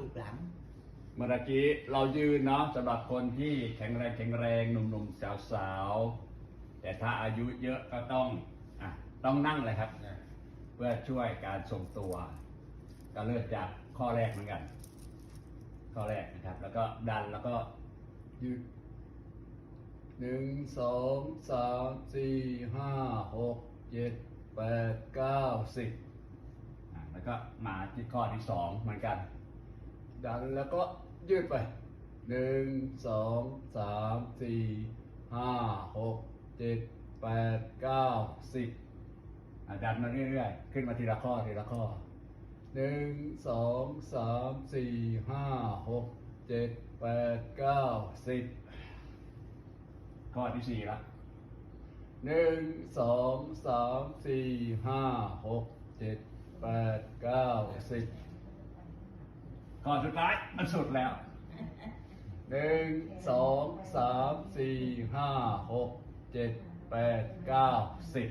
ลูกหลัง เมื่อกี้เรายืนเนาะสำหรับคนที่แข็งแรงแข็งแรงหนุ่มๆสาวๆแต่ถ้าอายุเยอะก็ต้องอะต้องนั่งเลยครับ เพื่อช่วยการทรงตัว ก็เริ่มจากข้อแรกเหมือนกัน ข้อแรกนะครับ แล้วก็ดันแล้วก็ยืดหนึ่งสองสามสี่ห้าหกเจ็ดแปดเก้าสิบอะแล้วก็มาที่ข้อที่สองเหมือนกัน ดันแล้วก็ยืดไปหนึ่งสองสามสี่ห้าหกเจ็ดแปดเก้าสิบดันมาเรื่อยๆ ขึ้นมาทีละข้อทีละข้อหนึ่งสองสามสี่ห้าหกเจ็ดแปดเก้าสิบข้อที่สี่ละหนึ่งสองสามสี่ห้าหกเจ็ดแปดเก้าสิบ ก่อนสุดท้ายมันสุดแล้วหนึ่งสองสามสี่ห้าหกเจ็ดแปดเก้าสิบ